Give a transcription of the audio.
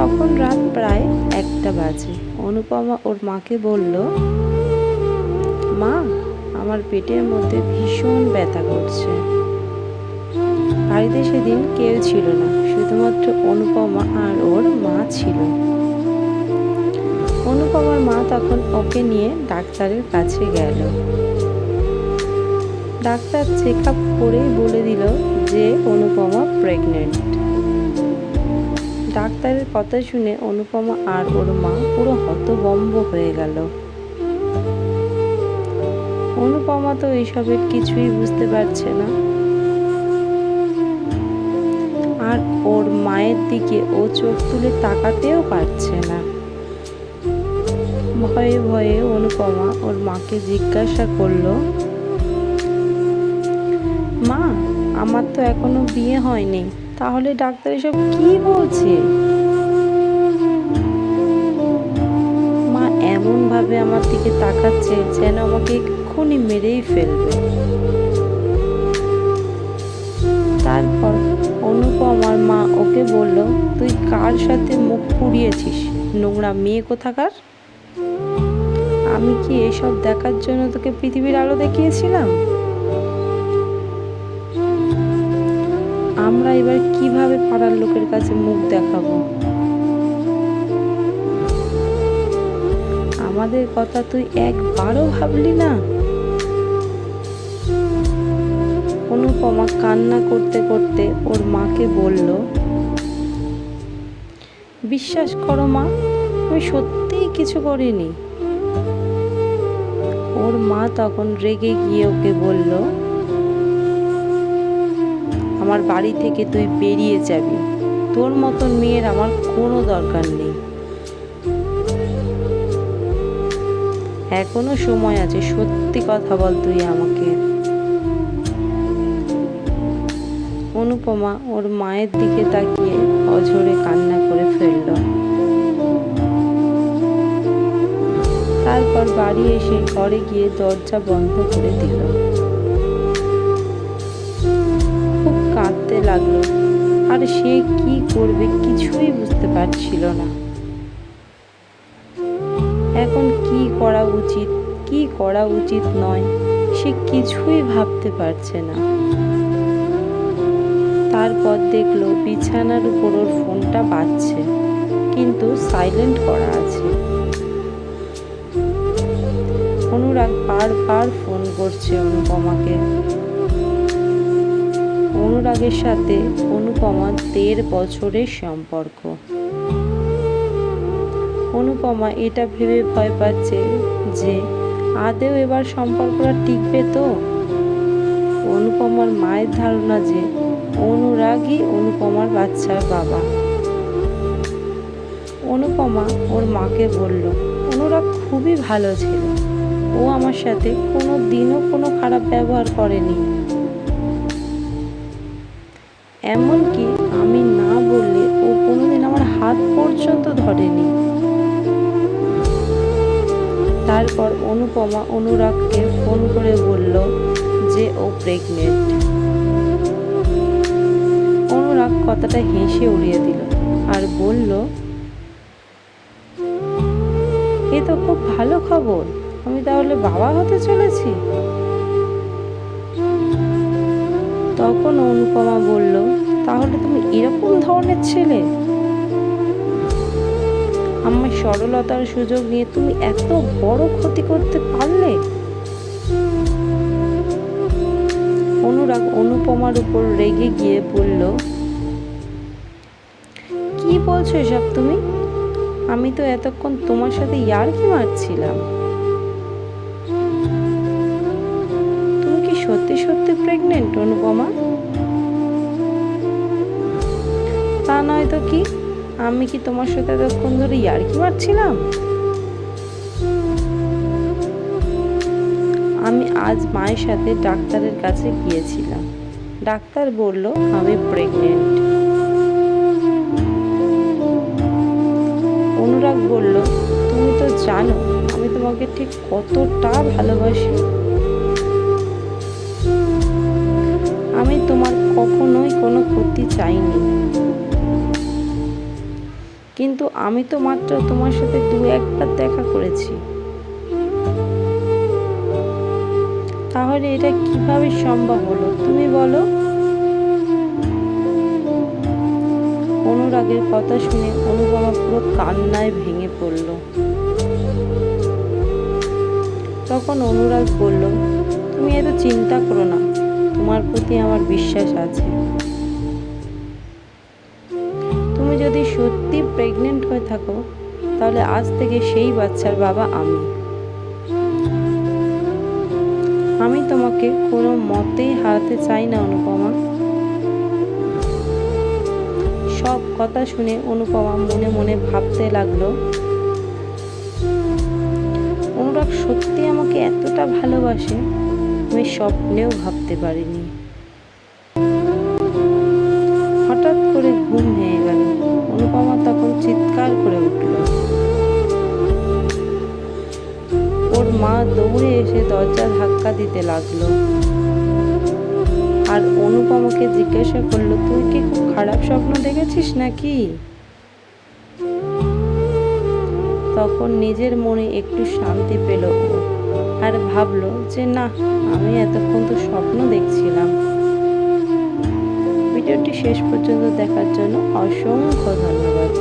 তখন রাত প্রায় একটা বাজে। অনুপমা ওর মাকে বলল, মা, আমার পেটের মধ্যে ভীষণ ব্যথা করছে। বাড়িতে সেদিন কেউ ছিল না, শুধুমাত্র অনুপমা আর ওর মা ছিল। অনুপমার মা তখন ওকে নিয়ে ডাক্তারের কাছে গেল। ডাক্তার চেক আপ করেই বলে দিল যে অনুপমা প্রেগনেন্ট ডাক্তারের কথা শুনে অনুপমা আর ওর মা পুরো হতবম্ব হয়ে গেল। অনুপমা তো এইসবের কিছুই বুঝতে পারছে না। আর ওর মায়ের দিকে ও চোখ তুলে তাকাতেও পারছে না। ভয়ে ভয়ে অনুপমা ওর মাকে জিজ্ঞাসা করল, মা, আমার তো এখনও বিয়ে হয়নি। তাহলে ডাক্তার এসব কি বলছে? মা এমন ভাবে আমার দিকে তাকাচ্ছে যেন আমাকে এক্ষুনি মেরেই ফেলবে। তারপর অনুপমার মা ওকে বলল, তুই কার সাথে মুখ পুড়িয়েছিস? নোংরা মেয়ে কোথাকার? আমি কি এসব দেখার জন্য তোকে পৃথিবীর আলো দেখিয়েছিলাম? আমরা এবার কীভাবে পাড়ার লোকের কাছে মুখ দেখাবো? আমাদের কথা তুই একবারও ভাবলি না? অনুপমা কান্না করতে করতে ওর মাকে বলল, বিশ্বাস করো মা, আমি সত্যিই কিছু করিনি। ওর মা তখন রেগে গিয়ে ওকে বলল আমার বাড়ি থেকে তুই বেরিয়ে যাবি। তোর মতন মেয়ের আমার কোনো দরকার নেই। এখনও সময় আছে, সত্যি কথা বল তুই আমাকে। অনুপমা ওর মায়ের দিকে তাকিয়ে অঝরে কান্না করে ফেলল। তারপর বাড়ি এসে ঘরে গিয়ে দরজা বন্ধ করে দিল। কাঁদতে লাগল, আর সে কি করবে কিছুই বুঝতে পারছিল না। এখন কি করা উচিত? কি করা উচিত নয়, সে কিছুই ভাবতে পারছে না। তারপর দেখল বিছানার উপর ওর ফোনটা বাজছে, কিন্তু সাইলেন্ট করা আছে। অনুরাগ বারবার ফোন করছে অনুপমাকে। অনুরাগের সাথে অনুপমার দেড় বছরের সম্পর্ক। অনুপমা এটা ভেবে ভয় পাচ্ছে যে, আদেও এবার সম্পর্কটা টিকবে তো? অনুপমার মায়ের ধারণা যে, অনুরাগই অনুপমার বাচ্চার বাবা। অনুপমা ওর মাকে বলল, অনুরাগ খুবই ভালো ছিল। ও আমার সাথে কোনো দিনও কোনো খারাপ ব্যবহার করেনি। এমনকি আমি না বললে ও কোনোদিন আমার হাত পর্যন্ত ধরেনি। তারপর অনুপমা অনুরাগকে ফোন করে বলল যে ও প্রেগনেন্ট অনুরাগ কথাটা হেসে উড়িয়ে দিল আর বলল, এ তো খুব ভালো খবর। আমি তাহলে বাবা হতে চলেছি? তখন অনুপমা বলল, তাহলে তুমি এরকম ধরনের ছেলে? আমার সরলতার সুযোগ নিয়ে তুমি এত বড় ক্ষতি করতে পারলে? অনুরাগ অনুপমার উপর রেগে গিয়ে বলল, কি বলছো এসব তুমি? আমি তো এতক্ষণ তোমার সাথে ইয়ার্কি মারছিলাম। তুমি কি সত্যি সত্যি প্রেগনেন্ট অনুপমা তা নয় তো কি? আমি কি তোমার সাথে এতক্ষণ ধরে ইয়ার্কি মারছিলাম? আমি আজ মায়ের সাথে ডাক্তারের কাছে গিয়েছিলাম। ডাক্তার বলল, আমি প্রেগনেন্ট অনুরাগ বলল, তুমি তো জানো, আমি তোমাকে ঠিক কতটা ভালোবাসি। আমি তো মাত্র তোমার সাথে দু একবার দেখা করেছি। তাহলে এটা কীভাবে সম্ভব হলো? তুমি বলো। অনুরাগের কথা শুনে অনুপমা পুরো কান্নায় ভেঙে পড়ল। তখন অনুরাগ বলল, তুমি এত চিন্তা করো না, তোমার প্রতি আমার বিশ্বাস আছে। হয়ে থাকো, তাহলে আজ থেকে সেই বাচ্চার বাবা আমি। আমি তোমাকে কোনো মতেই হারাতে চাই না, অনুপমা। সব কথা শুনে অনুপমা মনে মনে ভাবতে লাগল, অনুরাগ সত্যি আমাকে এতটা ভালোবাসে? আমি স্বপ্নেও ভাবতে পারিনি। হঠাৎ করে ঘুম ভেঙে মা দৌড়ে এসে দরজা ধাক্কা দিতে লাগল। আর অনুপমাকে জিজ্ঞাসা করল, তুই কি খুব খারাপ স্বপ্ন দেখেছিস নাকি? তখন নিজের মনে একটু শান্তি পেল আর ভাবলো যে, না, আমি এতক্ষণ তো স্বপ্ন দেখছিলাম। ভিডিওটি শেষ পর্যন্ত দেখার জন্য অসংখ্য ধন্যবাদ।